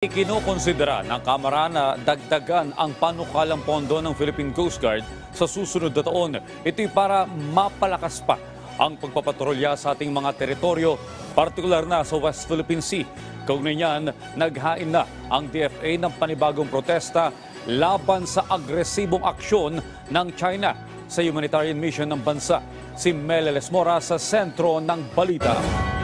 Ikinokonsidera ng Kamara na dagdagan ang panukalang pondo ng Philippine Coast Guard sa susunod na taon. Ito'y para mapalakas pa ang pagpapatrolya sa ating mga teritoryo, partikular na sa West Philippine Sea. Kaugnay niyan, naghain na ang DFA ng panibagong protesta laban sa agresibong aksyon ng China sa humanitarian mission ng bansa. Si Meleles Mora sa sentro ng balita.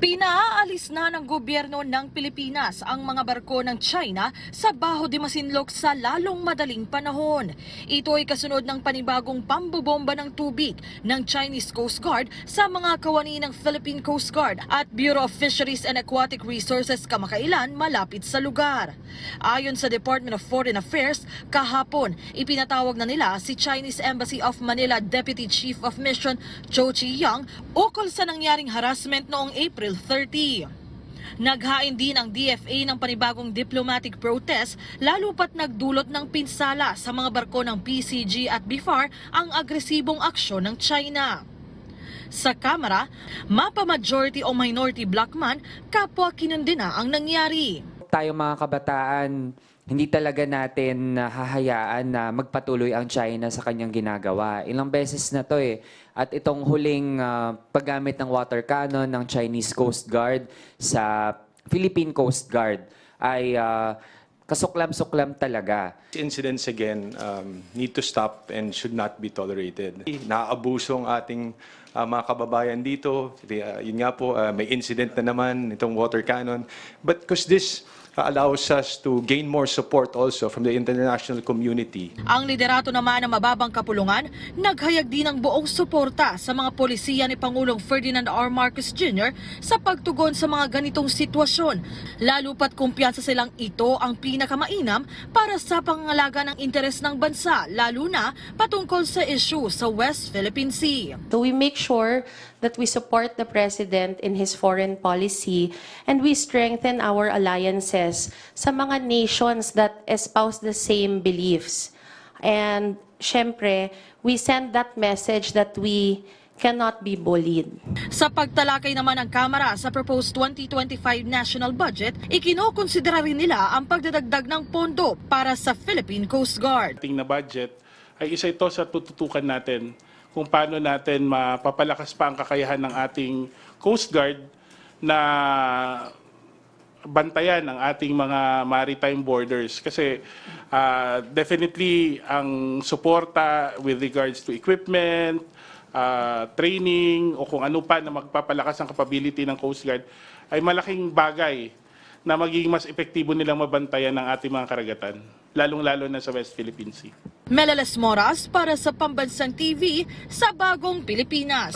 Pinaalis na ng gobyerno ng Pilipinas ang mga barko ng China sa Baho de Masinloc sa lalong madaling panahon. Ito ay kasunod ng panibagong pambobomba ng tubig ng Chinese Coast Guard sa mga kawani ng Philippine Coast Guard at Bureau of Fisheries and Aquatic Resources kamakailan malapit sa lugar. Ayon sa Department of Foreign Affairs, kahapon ipinatawag na nila si Chinese Embassy of Manila Deputy Chief of Mission Cho Chi-young ukol sa nangyaring harassment noong April 30. Naghain din ang DFA ng panibagong diplomatic protest lalo pat nagdulot ng pinsala sa mga barko ng PCG at BIFAR ang agresibong aksyon ng China. Sa Kamara, mapa majority o minority black man, kapwa kinundina ang nangyari. tayo mga kabataan, hindi talaga natin hahayaan na magpatuloy ang China sa kanyang ginagawa. Ilang beses na to eh. At itong huling ah, paggamit ng water cannon ng Chinese Coast Guard sa Philippine Coast Guard ay ah, kasuklam-suklam talaga. Incidents again um, need to stop and should not be tolerated. Naaabuso ang ating uh, mga kababayan dito. Uh, yun nga po, uh, may incident na naman itong water cannon. But because this uh, allows us to gain more support also from the international community. Ang liderato naman ng mababang kapulungan, naghayag din ng buong suporta sa mga polisiya ni Pangulong Ferdinand R. Marcos Jr. sa pagtugon sa mga ganitong sitwasyon. Lalo pat kumpiyansa silang ito ang pinakamainam para sa pangangalaga ng interes ng bansa, lalo na patungkol sa issue sa West Philippine Sea. So we make sure that we support the president in his foreign policy and we strengthen our alliances sa mga nations that espouse the same beliefs. And syempre, we send that message that we cannot be bullied. Sa pagtalakay naman ng Kamara sa proposed 2025 national budget, ikinokonsidera rin nila ang pagdadagdag ng pondo para sa Philippine Coast Guard. ating na budget ay isa ito sa tututukan natin kung paano natin mapapalakas pa ang kakayahan ng ating Coast Guard na bantayan ang ating mga maritime borders kasi ah, definitely ang suporta with regards to equipment, ah, training o kung ano pa na magpapalakas ang capability ng Coast Guard ay malaking bagay na magiging mas epektibo nilang mabantayan ng ating mga karagatan, lalong-lalo na sa West Philippine Sea. Meleles Moras para sa Pambansang TV sa Bagong Pilipinas.